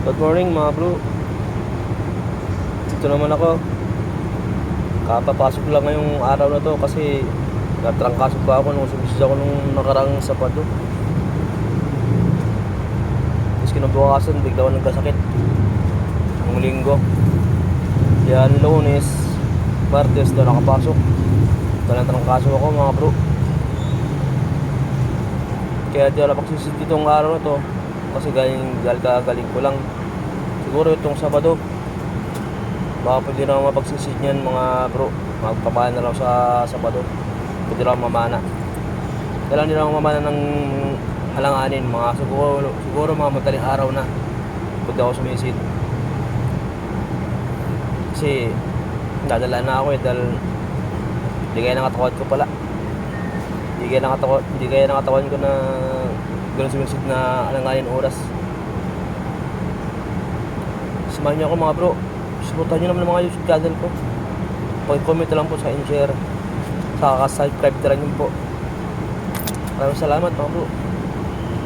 Good morning mga bro. Dito naman ako. Kapapasok lang ngayong araw na to kasi natrangkasok pa ako nung sumisid ako nung nakarang Sabado. Tapos kinabukasan, bigla ako nagkasakit. Nung linggo. Yan, lunes, martes na nakapasok. Talang trangkaso ako mga bro. Kaya di ako napagsisid itong araw na to. Kasi galing, galing ko lang. Siguro itong Sabado. Baka pwede na mapagsisid niyan mga bro. Magpapaan na lang sa Sabado. Pwede ako mamana. Kailangan din ako mamana ng alanganin. Mga siguro, siguro mga madaling araw na. Pwede ako sumisid. Kasi dadala na ako eh dahil hindi kaya ng katawan ko pala. Hindi kaya ng katawan, hindi kaya ng katawan ko na ganun sumisid na alanganin oras. Samahan niyo ako mga bro. Supportan niyo naman ang mga YouTube channel ko. Pag-comment lang po sa and share. Saka subscribe na rin po. Maraming salamat mga bro.